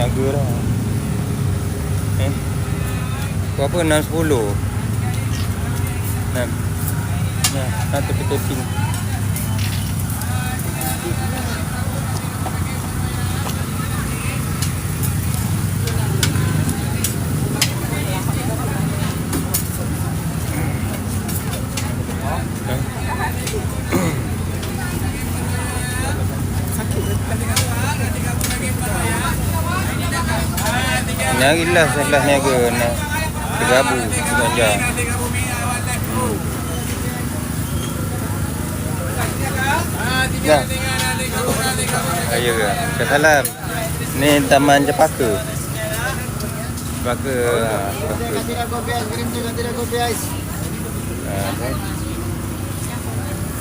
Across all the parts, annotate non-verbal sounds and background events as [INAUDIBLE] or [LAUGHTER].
Niaga lah. Eh? Berapa? 610 Nah Nah, nah tepi-tepi Nyari lah salah niaga nak tergabu belanja. Hmm. Nah. Ayo ke? Kesalam. Ni Taman Cepaka. Cepaka.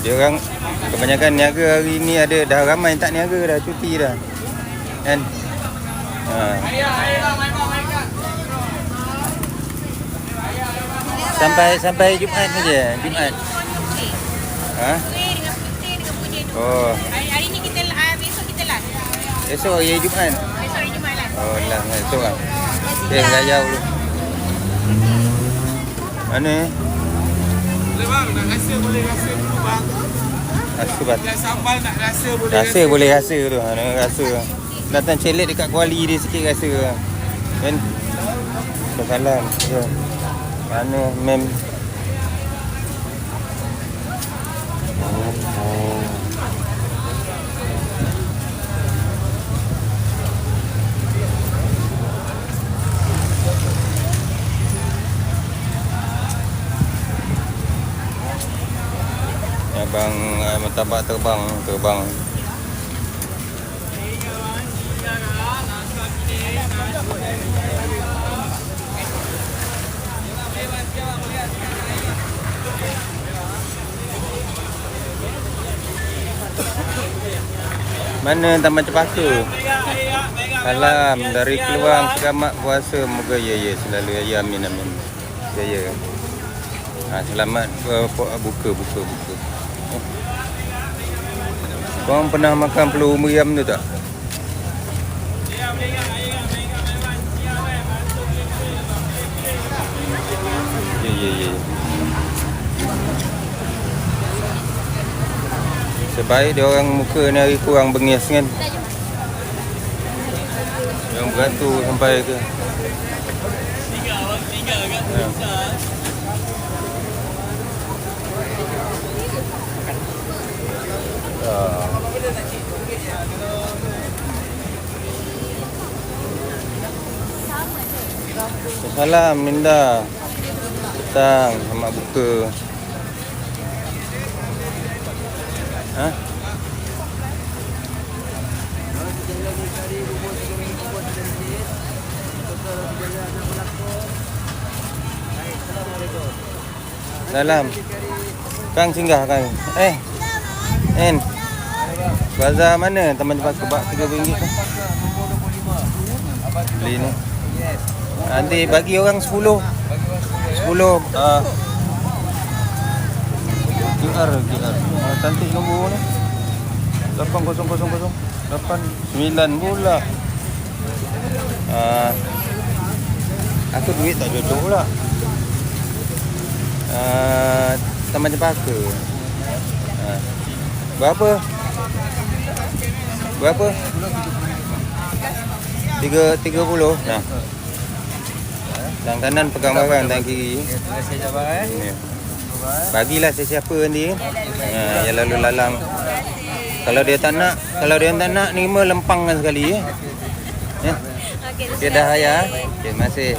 Dia orang kebanyakan niaga hari ni ada dah ramai tak niaga dah cuti dah. Kan? Ha. Sampai sampai Jumaat saja, Jumaat. Ha? Oh, Hari, hari ni kita uh, besok kita lah. esok hari Jumaat. Besok hari Jumaat lah. Oh, lah esok ah. Eh, raya dulu. Mana? eh? Boleh bang, nak rasa boleh rasa dulu bang. Rasa bat. Yang sambal nak rasa boleh Rasa boleh rasa tu. Ha, rasa. Datang celik dekat kuali dia sikit rasa. Kan? Salam. Ya. Mana mem Abang uh, terbang terbang. Mana Taman Cepaka? Salam dari Keluang Selamat puasa Moga ya ya selalu ya amin amin. Ya ya. Ha, selamat uh, pu- buka buka buka. Oh. Korang pernah makan peluru meriam tu tak? Ya ya ya. Sebaik dia orang muka ni hari kurang bengis kan. Yang beratur sampai ke. Ya. Salam Linda. Petang selamat buka. Ha? Salam. Kang singgah kang. Eh. En. Bazar mana? Taman Jepas kebak RM3 kan? Beli ni. Nanti bagi orang 10. 10 uh, QR QR. Cantik nombor ni. 8000 89 pula. Uh, aku duit tak jodoh pula. Uh, Taman Cempaka. Uh, berapa? Berapa? Tiga, tiga puluh. Nah. Tangan kanan pegang barang, tangan kiri. Terima kasih Jabang eh. Ya. Bagilah sesiapa nanti. Ha, yang lalu lalang. Kalau dia tak nak, kalau dia tak nak ni mah lempangkan sekali ya. Ya. Okey, Okey dah ya. Okey, terima kasih.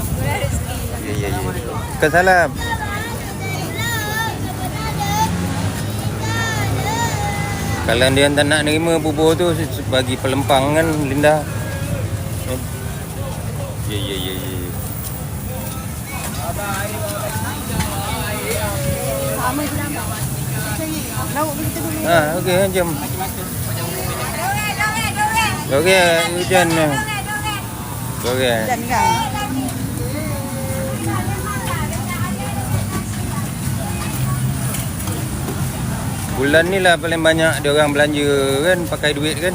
Ya ya ya. Kesalam. Kalau dia tak nak nerima bubur tu bagi pelempang kan Linda. Ya ya ya ya. Ya. Ha, okey, jom. Okey, hujan. Okey. Bulan ni lah paling banyak dia orang belanja kan pakai duit kan.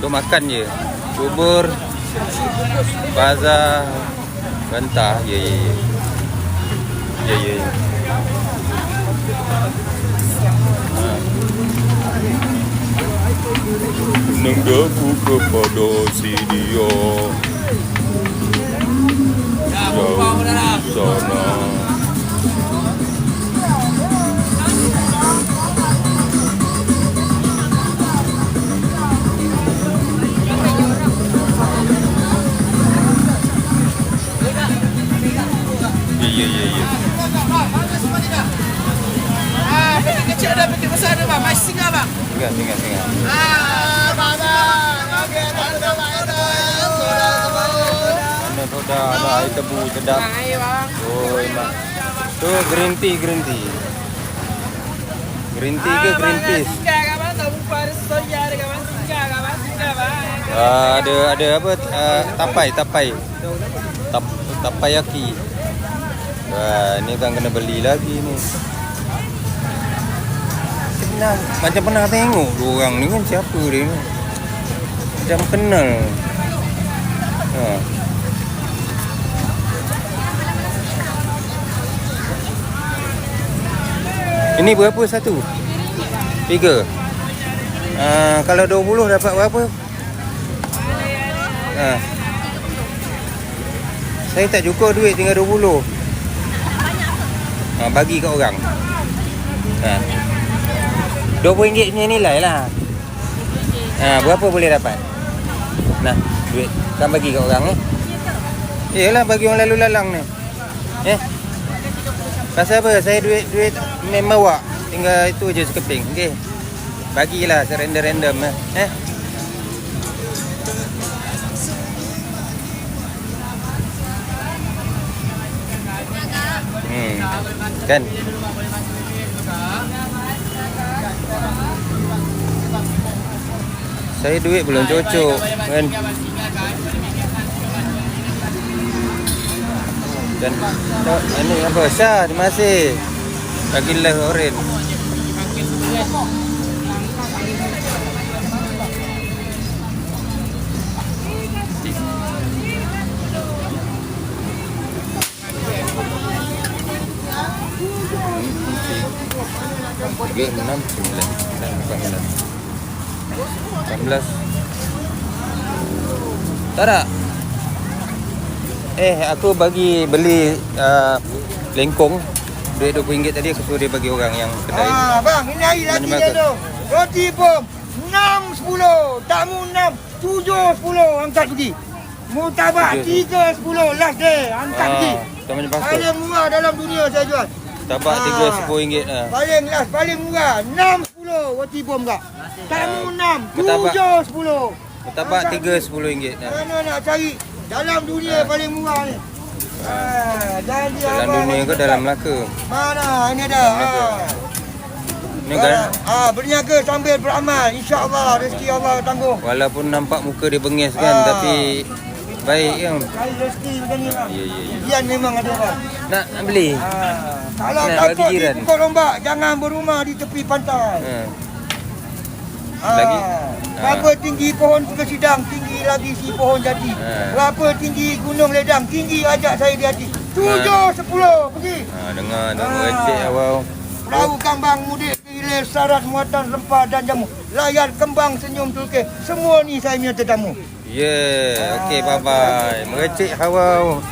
Untuk makan je. Bubur Bazar Mentah Ya ya ya Ya ya ya Ha. Nenggaku kepada si dia Jauh di sana Ya tebu sedap Air bang. Oi mak. Tu green tea, green tea. Green tea ke green. Tak lupa ada ada. Uh, apa uh, tapai tapai. Tap, tapayaki. Wah, ni kan kena beli lagi ni. Pernah, macam pernah tengok dua orang ni kan siapa dia ni. Macam kenal. Ha. Ini berapa satu? Tiga. Uh, kalau 20 dapat berapa? Ha. Saya tak cukup duit tinggal 20. Ha, bagi kat orang. Ha. RM20 punya nilai lah. Ha, berapa boleh dapat? Nah, duit. Kan bagi kat orang ni. Eh. Yalah bagi orang lalu lalang ni. Eh. Pasal apa? Saya duit duit memang bawa. Tinggal itu je sekeping. Okey. Bagilah serandom-random eh. Eh. Hmm. Kan? Saya duit belum cocok kan. Dan tak, ini apa? Syah, terima kasih. Live oren. Tiga, enam, sembilan. Lapan belas. Lapan belas. Tak ada. Eh, aku bagi beli uh, lengkong duit RM20 tadi aku suruh dia bagi orang yang kedai. Ah, bang, ini hari lagi dia tu. Roti pun 6 10, tamu 6, 7 10 angkat pergi. Mutabak Tujuh. 3 10 last day angkat pergi. tak macam pasal. Paling murah dalam dunia saya jual. Tabak Ah. tiga sepuluh ringgit ah. Paling last, paling murah 6 10 roti pun enggak. Tamu 6, Mutabak. 7 10. Tabak Angkat tiga pergi. sepuluh ringgit ah. Mana nak cari dalam dunia paling murah ni. Ah, jadi Dalam dunia ke dalam? Melaka? Mana ini dah. Dalam Melaka. Ah. Ni kan Ah, berniaga sambil beramal. Insya-Allah rezeki Allah tangguh. walaupun nampak muka dia bengis kan Ah. tapi baik kan. Cari rezeki macam ni bang. Ya ya ya. Jian memang ada bang. Nak nak beli. Ah, kalau Nak takut di pukul ombak, jangan berumah di tepi pantai. Ha. Ah, Lagi? Berapa tinggi pohon kesidang, tinggi lagi si pohon jati. Ah. Berapa tinggi gunung ledang, tinggi ajak saya di hati. Tujuh, sepuluh, pergi. Ha dengar Ah. recek awal. Perahu kambang mudik hilir syarat muatan rempah dan jamu. Layar kembang senyum tulke. Semua ni saya punya tetamu. Ya, yeah. okey bye bye. Merecek awal.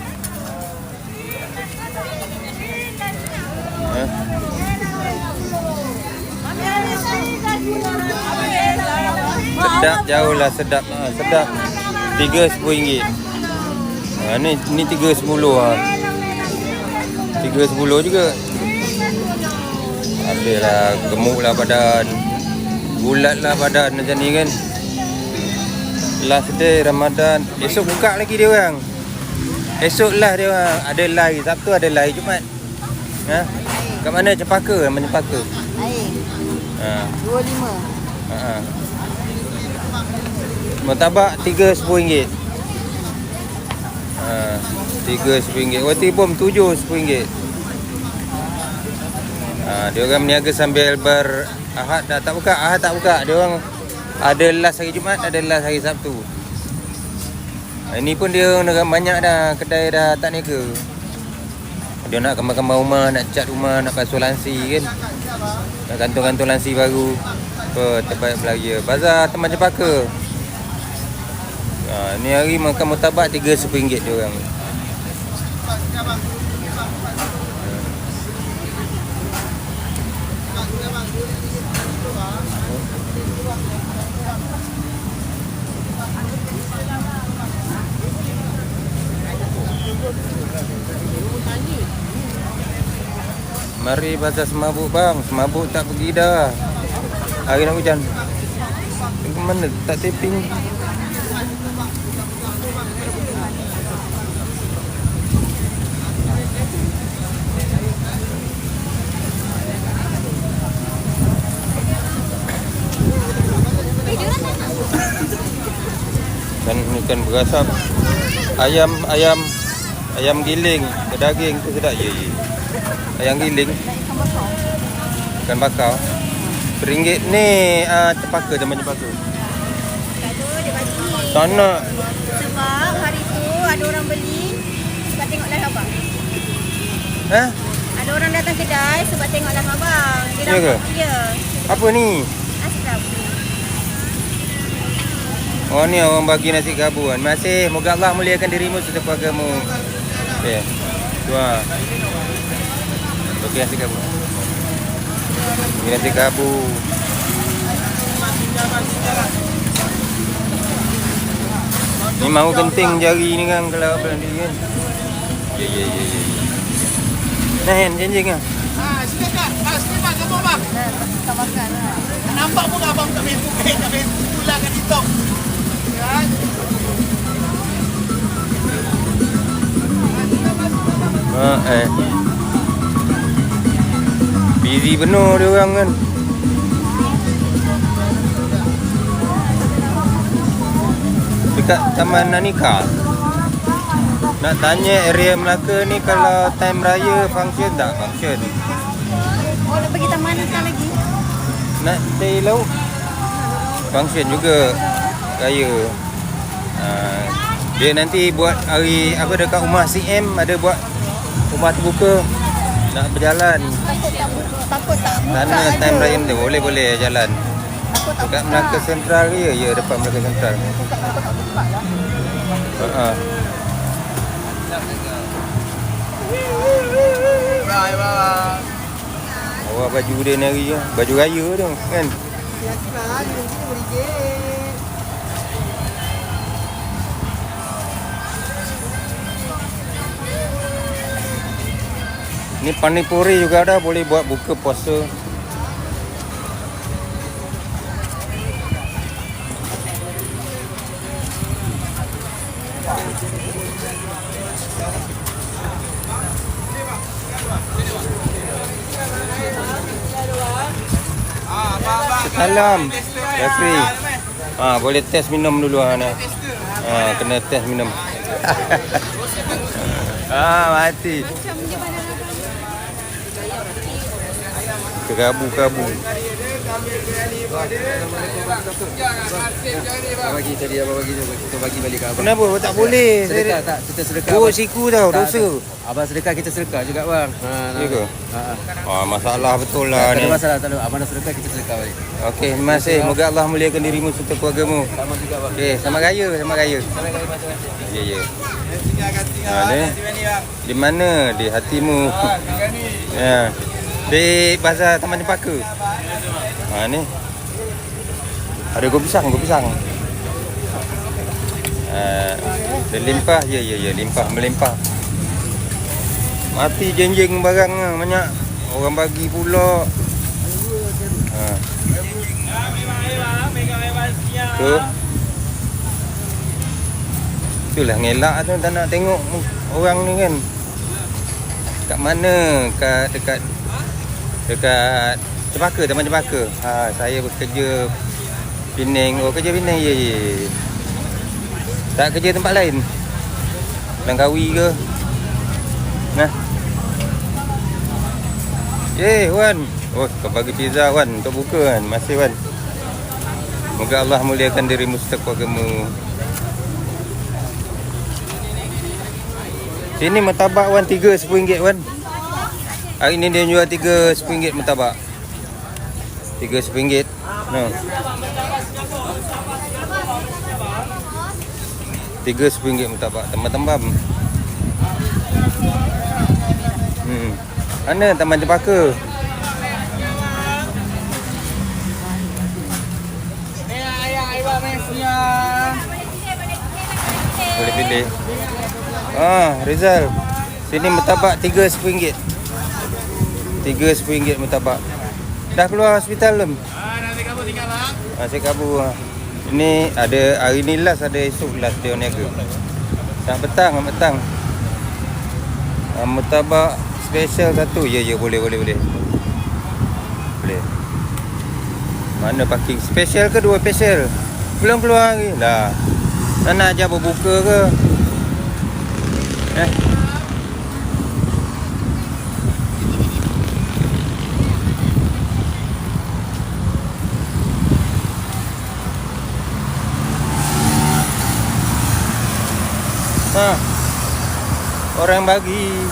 Ha? Sedap jauh lah sedap ha, sedap. Tiga sepuluh ringgit. Ha, ni ni tiga sepuluh ha. Tiga sepuluh juga. Adalah gemuk lah badan. Bulat lah badan macam ni kan. Last day Ramadan. Esok buka lagi dia orang. Esok lah dia orang. Ada live. Sabtu ada live Jumaat. Ha? Kat mana Cepaka? Mana Cepaka? Air. Ha. 25. Ha. Martabak tiga sepuluh ringgit. Ha. Tiga sepuluh ringgit. Roti bom tujuh sepuluh ringgit. Ha, dia orang berniaga sambil ber Ahad dah tak buka, Ahad tak buka. Dia orang ada last hari Jumaat, ada last hari Sabtu. Ini pun dia dah banyak dah kedai dah tak niaga. Dia nak kembang-kembang rumah, nak cat rumah, nak basuh lansi kan. Nak gantung-gantung lansi baru. Apa tempat belanja. Bazar Taman Cempaka. Ha, ni hari makan murtabak RM3.10 dia orang. Mari bazar semabuk bang. Semabuk tak pergi dah. Hari nak hujan. Ke mana? Tak taping. Dan ni kan berasap ayam ayam ayam giling berdaging tu sedap ye ye. Ayam giling ikan bakar Seringgit ni uh, cempaka. Tak tu dia bagi. Tak nak. Sebab hari tu ada orang beli sebab tengok live abang. Ha? Ada orang datang kedai sebab tengok live abang. Dia Ya ke? Ya. Apa ni? Oh ni orang bagi nasi gabu kan. Terima kasih. Moga Allah muliakan dirimu serta keluargamu. Okey. Ha. Bagi nasi gabu. Bagi nasi gabu. Ni mau genting jari ni kan kalau apa ni kan. Ya ya ya ya. Nah, hen jenjing ah. Ah, sini kak. Ah, sini bang, gambar bang. Tak makan lah. Nampak pun abang tak Facebook, eh, tak Facebook pula kat TikTok. Ha eh. Busy penuh dia orang kan. Dekat Taman Nanika. Nak tanya area Melaka ni kalau time raya function tak function? Oh, nak pergi taman kan lagi? Nak stay laut? Function juga raya. Ha, dia nanti buat hari apa dekat rumah CM ada buat rumah terbuka nak berjalan. Takut tak buka. Takut tak buka aja. time raya dia boleh boleh jalan. Takut tak Dekat. Melaka Sentral ke ya? Ya depan Melaka Sentral. Takut tak buka. Awak baju dia ni hari ya. Baju raya tu kan. Ni panipuri juga ada boleh buat buka puasa. Ah. Salam. Jeffrey. Ha, boleh test minum dulu ha, nak. Ha, kena test minum. [LAUGHS] ah, mati. Macam dia mana Kerabu-kerabu. bagi tadi abang bagi tu kita bagi balik ke abang. Kenapa tak boleh? Sedekah tak? Kita sedekah. Oh, siku tau, Tak, dosa. tak. Abang sedekah kita sedekah juga bang. Ha, Ya ke? Ha. ha. Ah, masalah betul Tak lah ada ni. masalah, tak ada. Abang dah sedekah kita sedekah balik. Okey, terima kasih. Moga Allah muliakan dirimu serta keluargamu. Sama juga bang. Okey, selamat raya, selamat raya. Ya, ya. Tinggal kat tinggal. Ha. Di mana di hatimu? Ni. Ya. Di bazar Taman Cempaka. Ha ni. Ada gua pisang, gua pisang. Uh, dia limpah, ya ya ya, limpah melimpah. Mati jenjeng barang lah, banyak. Orang bagi pula. Ha. Tu. Itulah ngelak tu tak nak tengok orang ni kan. Kat mana? Kat dekat dekat Cempaka, Taman Cempaka. Ha, saya bekerja Penang. Oh, kerja Penang. Ya, ya, ya. Tak kerja tempat lain. Langkawi ke? Nah. Eh, Wan. Oh, kau bagi pizza Wan untuk buka kan. Masih Wan. Moga Allah muliakan dirimu serta keluargamu. Sini martabak wan tiga RM10 wan. Hari ni dia jual tiga RM10 martabak. Tiga RM10. No. Tiga RM10 martabak. Tembam-tembam. Hmm. Mana Taman Cempaka? Boleh pilih. Ah, Rizal. Sini martabak tiga RM10. Tiga RM10 martabak. Dah keluar hospital belum? Ah, nanti kamu tinggal lah. Masih kabur. ah. Ini ada hari ni last ada esok last dia niaga. Dah petang, dah petang. Ah, martabak special satu. Ya ya boleh boleh boleh. Boleh. Mana parking special ke dua special? Belum keluar lagi. Dah. Nak nak ajar berbuka ke? Eh? Ha. Orang bagi.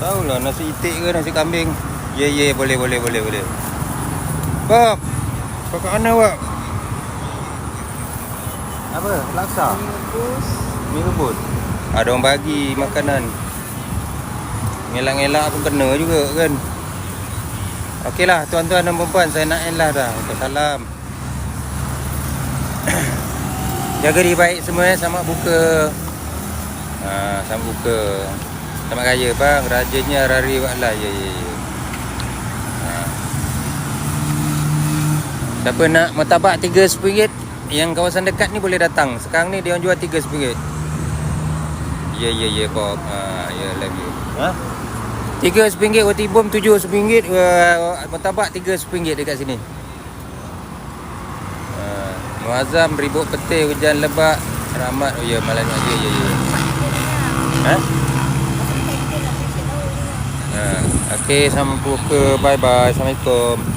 Tahu lah nasi itik ke nasi kambing. Ya ya boleh boleh boleh boleh. Bob. Kau kat mana Bob? Apa? Laksa? Mi rebus. Ada orang bagi makanan. Ngelak-ngelak pun kena juga kan. Okeylah tuan-tuan dan puan saya nak end lah dah. Untuk salam. Jaga diri baik semua eh. Selamat buka. Ha, selamat buka. Selamat raya bang. Rajanya hari waklah. Ya ya ya. Ha. Siapa nak martabak RM3 Yang kawasan dekat ni boleh datang Sekarang ni dia orang jual RM3 Ya ya ya Bob ha, Ya lagi Ha? RM3 roti bom RM7 uh, Martabak RM3 dekat sini Muazzam ribut petir hujan lebat Rahmat Oh ya malam ni Ya ya ya Ha? Ha, okay, sampai buka. Bye bye. Assalamualaikum.